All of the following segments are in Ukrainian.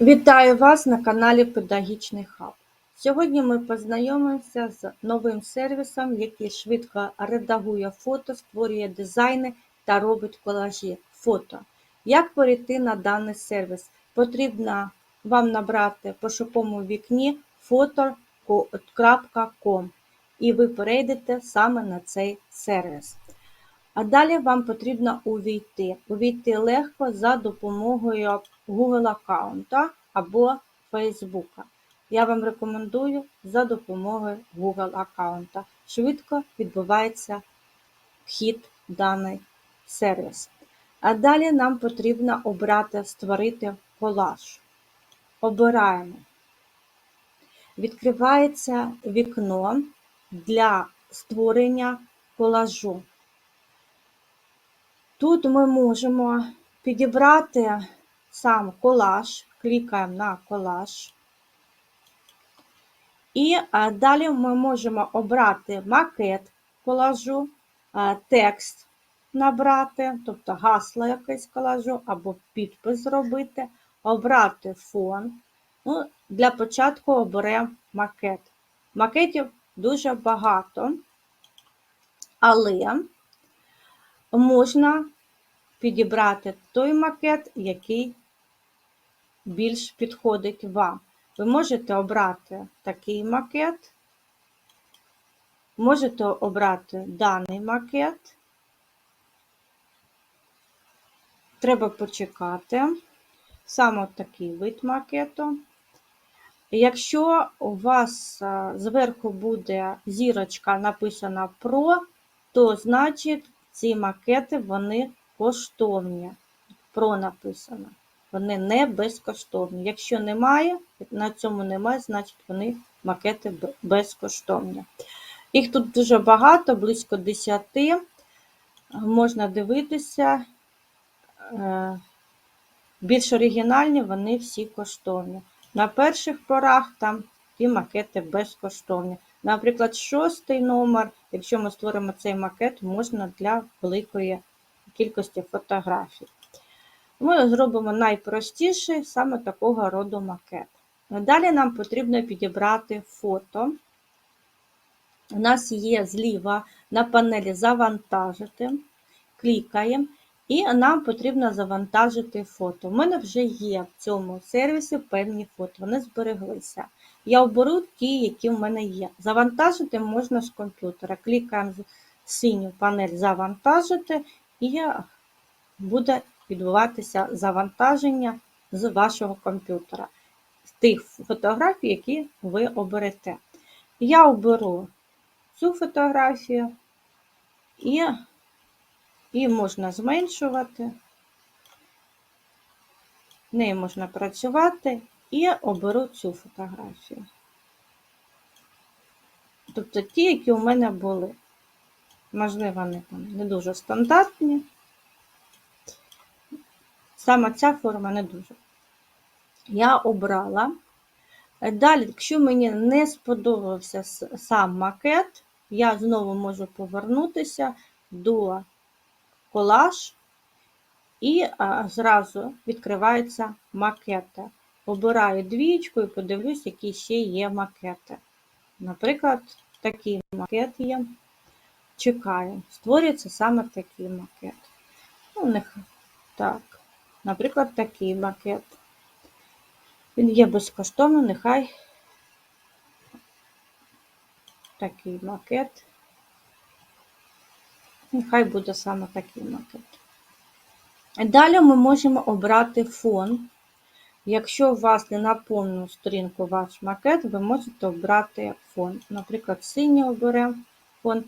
Вітаю вас на каналі Педагогічний Хаб. Сьогодні ми познайомимося з новим сервісом, який швидко редагує фото, створює дизайни та робить колажі фото. Як перейти на даний сервіс? Потрібно вам набрати в пошуковому вікні photo.com і ви перейдете саме на цей сервіс. А далі вам потрібно увійти. Увійти легко за допомогою Google аккаунта або Facebook. Я вам рекомендую за допомогою Google аккаунта. Швидко відбувається вхід в даний сервіс. А далі нам потрібно обрати Створити колаж. Обираємо. Відкривається вікно для створення колажу. Тут ми можемо підібрати сам колаж, клікаємо на колаж. І далі ми можемо обрати макет колажу, текст набрати, тобто гасло якесь колажу, або підпис зробити, обрати фон. Ну, Для початку оберемо макет. Макетів дуже багато, але можна підібрати той макет, який більш підходить вам. Ви можете обрати такий макет, можете обрати даний макет. Треба почекати. Саме такий вид макету. Якщо у вас зверху буде зірочка написана Pro, то значить ці макети вони коштовні. Про написано. Вони не безкоштовні. Якщо немає, на цьому немає, значить вони макети безкоштовні. Їх тут дуже багато, близько 10. Можна дивитися. Е, більш оригінальні, вони всі коштовні. На перших порах там ті макети безкоштовні. Наприклад, шостий номер, якщо ми створимо цей макет, можна для великої кількості фотографій. Ми зробимо найпростіший саме такого роду макет. Далі нам потрібно підібрати фото. У нас є зліва на панелі Завантажити, клікаємо, і нам потрібно завантажити фото. У мене вже є в цьому сервісі певні фото, вони збереглися. Я оберу ті, які в мене є. Завантажити можна з комп'ютера. Клікаємо синю панель Завантажити і буде відбуватися завантаження з вашого комп'ютера, з тих фотографій, які ви оберете. Я оберу цю фотографію і, і можна зменшувати, нею можна працювати і оберу цю фотографію. Тобто ті, які у мене були. Можливо, вони там не дуже стандартні. Саме ця форма не дуже. Я обрала. Далі, якщо мені не сподобався сам макет, я знову можу повернутися до колаж і зразу відкриваються макети. Обираю двічку і подивлюсь, які ще є макети. Наприклад, такий макет є. Чекаю. Створюється саме такий макет. Ну, нехай так. Наприклад, такий макет. Він є безкоштовно, нехай такий макет. Нехай буде саме такий макет. Далі ми можемо обрати фон. Якщо у вас не на повну сторінку ваш макет, ви можете обрати фон. Наприклад, синій оберемо фон.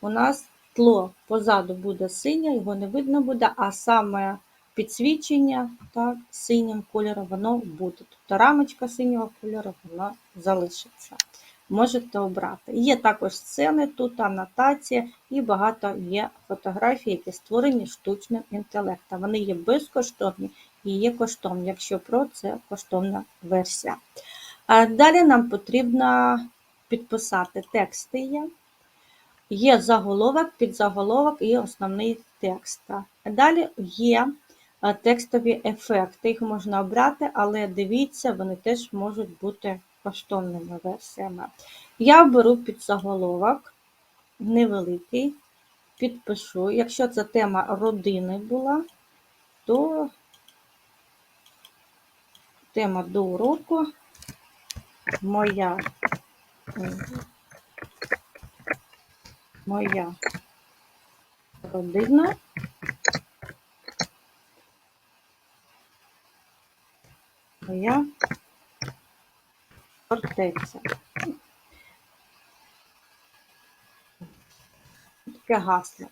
У нас тло позаду буде синє, його не видно буде, а саме підсвічення так, синім кольором воно буде. Тобто рамочка синього кольору вона залишиться. Можете обрати. Є також сцени, тут анотація і багато є фотографій, які створені штучним інтелектом. Вони є безкоштовні і є коштовні. Якщо про це коштовна версія. А Далі нам потрібно підписати тексти. Є Є заголовок, підзаголовок і основний текст. Далі є текстові ефекти. Їх можна обрати, але дивіться, вони теж можуть бути коштовними версіями. Я беру під заголовок невеликий, підпишу. Якщо це тема родини була, то тема до уроку моя моя родина моя фортеця. Таке гасло.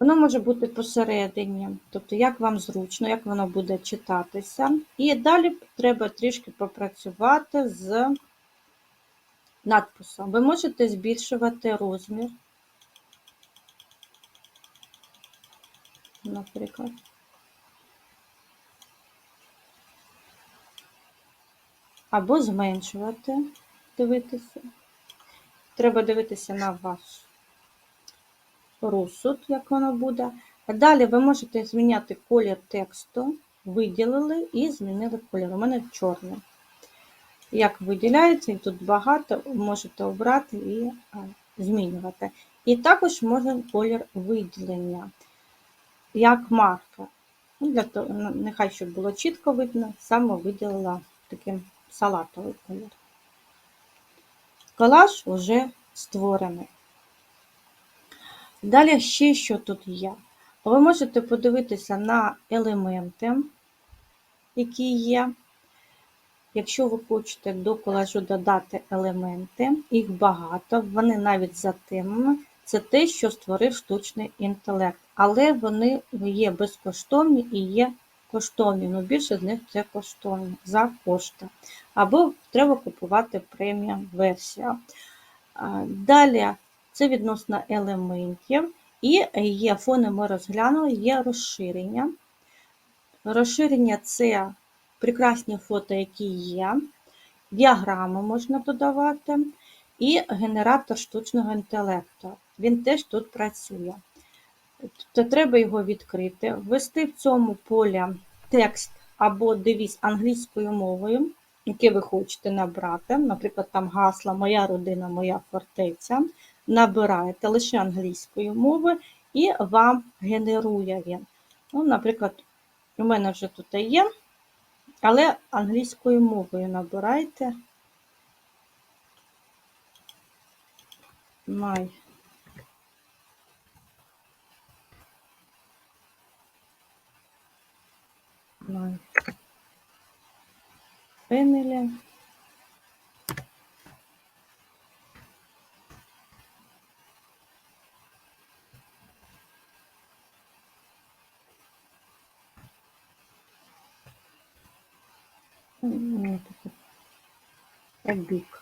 Воно може бути посередині, тобто як вам зручно, як воно буде читатися. І далі треба трішки попрацювати з надписом. Ви можете збільшувати розмір, наприклад. Або зменшувати, дивитися. Треба дивитися на ваш розсуд, як воно буде. Далі ви можете зміняти колір тексту, виділили і змінили колір. У мене чорний. Як виділяється, і тут багато, можете обрати і змінювати. І також можна колір виділення, як марка. Ну, для того, ну, нехай щоб було чітко видно, саме виділила таким салатовий колір. Колаж вже створений. Далі ще що тут є. Ви можете подивитися на елементи, які є. Якщо ви хочете до колажу додати елементи, їх багато, вони навіть за темами, це те, що створив штучний інтелект. Але вони є безкоштовні і є коштовні. Ну, більше з них це коштовні за кошти. Або треба купувати преміум версію. Далі це відносно елементів. І є фони ми розглянули, є розширення. Розширення це прекрасні фото, які є, діаграми можна додавати, і генератор штучного інтелекту. Він теж тут працює. Тобто треба його відкрити, ввести в цьому полі текст або девіз англійською мовою, який ви хочете набрати. Наприклад, там гасло Моя родина, моя фортеця. Набираєте лише англійською мовою і вам генерує він. Ну, Наприклад, у мене вже тут є, але англійською мовою набирайте. My на пенеля. Побіг.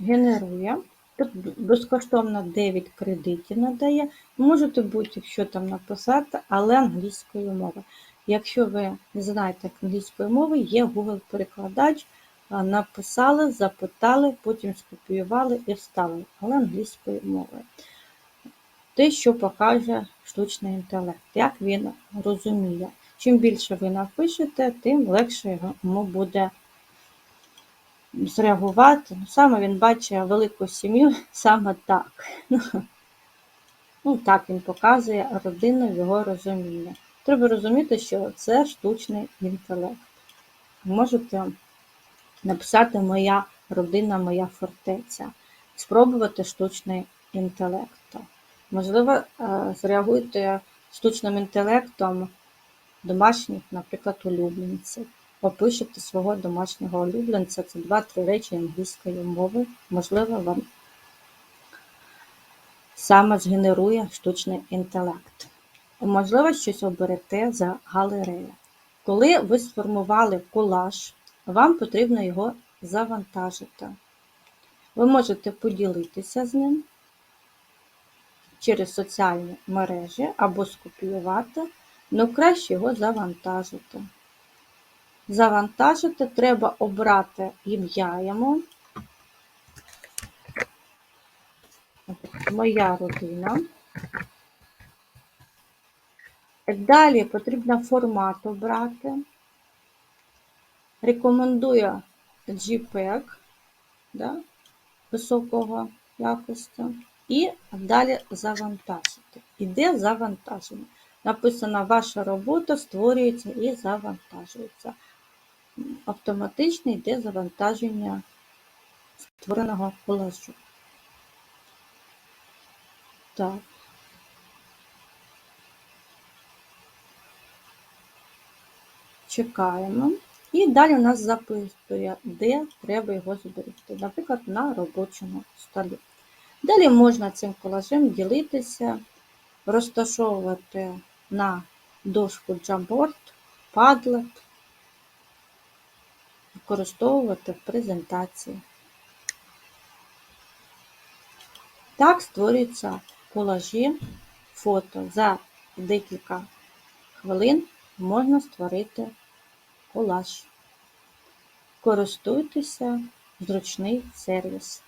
Генерує. Тут безкоштовно 9 кредитів надає. Можете будь-що там написати, але англійською мовою. Якщо ви не знаєте англійської мови, є Google-перекладач, написали, запитали, потім скопіювали і вставили, але англійською мовою. Те, що покаже штучний інтелект, як він розуміє. Чим більше ви напишете, тим легше йому буде зреагувати. Ну, Саме він бачить велику сім'ю саме так. Ну, так він показує родину його розуміння. Треба розуміти, що це штучний інтелект. Можете написати Моя родина, моя фортеця, спробувати штучний інтелект. Можливо, е, зреагуйте штучним інтелектом домашніх, наприклад, улюбленців. Опишете свого домашнього улюбленця, це два-три речі англійської мови. Можливо, вам саме згенерує штучний інтелект. Можливо, щось оберете за галерею. Коли ви сформували колаж, вам потрібно його завантажити. Ви можете поділитися з ним через соціальні мережі або скопіювати, але краще його завантажити. Завантажити, треба обрати ім'я йому. Моя родина. Далі потрібно формат обрати. Рекомендую JPEG да, високого якості. І далі завантажити. Іде завантаження. Написано, ваша робота створюється і завантажується. Автоматично йде завантаження створеного колажу. Так. Чекаємо. І далі у нас записує, де треба його зберегти. Наприклад, на робочому столі. Далі можна цим колажем ділитися, розташовувати на дошку Jamboard, Padlet, використовувати в презентації. Так створюються колажі фото. За декілька хвилин можна створити колаж. Користуйтеся зручний сервіс.